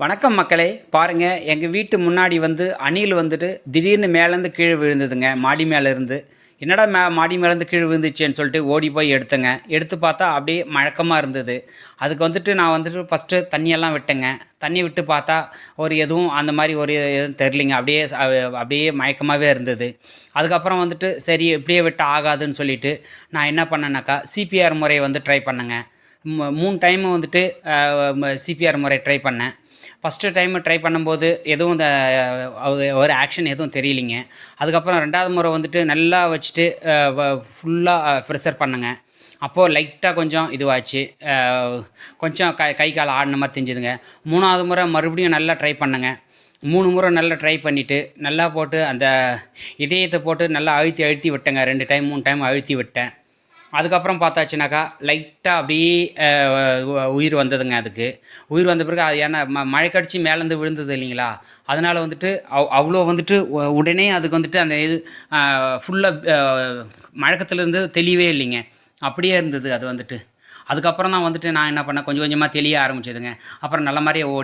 வணக்கம் மக்களே. பாருங்கள் எங்கள் வீட்டு முன்னாடி வந்து அணில் வந்துட்டு திடீர்னு மேலேருந்து கீழே விழுந்ததுங்க மாடி மேலே இருந்து என்னடா மே மாடி மேலேருந்து கீழே விழுந்துச்சேன்னு சொல்லிட்டு ஓடி போய் எடுத்தேங்க. எடுத்து பார்த்தா அப்படியே மழக்கமாக இருந்தது. அதுக்கு வந்துட்டு நான் வந்துட்டு ஃபஸ்ட்டு தண்ணியெல்லாம் விட்டேங்க. தண்ணி விட்டு பார்த்தா ஒரு எதுவும் அந்த மாதிரி ஒரு எதுவும் தெரிலிங்க அப்படியே அப்படியே மயக்கமாகவே இருந்தது. அதுக்கப்புறம் வந்துட்டு சரி இப்படியே விட்டு ஆகாதுன்னு சொல்லிட்டு நான் என்ன பண்ணேனாக்கா சிபிஆர் முறையை வந்து ட்ரை பண்ணேங்க. மூணு டைமும் வந்துட்டு சிபிஆர் முறை ட்ரை பண்ணேன். ஃபஸ்ட்டு டைம் ட்ரை பண்ணும்போது எதுவும் இந்த ஒரு ஆக்ஷன் எதுவும் தெரியலிங்க. அதுக்கப்புறம் ரெண்டாவது முறை வந்துட்டு நல்லா வச்சுட்டு ஃபுல்லாக ப்ரெஷர் பண்ணுங்க. அப்போது லைட்டாக கொஞ்சம் இதுவாச்சு. கொஞ்சம் கை கை கால் ஆடின மாதிரி தெரிஞ்சுதுங்க. மூணாவது முறை மறுபடியும் நல்லா ட்ரை பண்ணுங்க. மூணு முறை நல்லா ட்ரை பண்ணிவிட்டு நல்லா போட்டு அந்த இதயத்தை போட்டு நல்லா அழுத்தி அழுத்தி விட்டேங்க. ரெண்டு டைம் மூணு டைம் அழுத்தி விட்டேன். அதுக்கப்புறம் பார்த்தாச்சுனாக்கா லைட்டாக அப்படியே உயிர் வந்ததுங்க அதுக்கு. உயிர் வந்த பிறகு அது ஏன்னா ம மழை கடிச்சு மேலேருந்து விழுந்தது இல்லைங்களா? அதனால் வந்துட்டு அவ் அவ்வளோ வந்துட்டு உடனே அதுக்கு வந்துட்டு அந்த இது ஃபுல்லாக மழக்கத்துலேருந்து தெளிவே இல்லைங்க. அப்படியே இருந்தது அது வந்துட்டு. அதுக்கப்புறம் தான் வந்துட்டு நான் என்ன பண்ணேன் கொஞ்சம் கொஞ்சமாக தெளிய ஆரம்பிச்சதுங்க. அப்புறம் நல்ல மாதிரியே ஓடி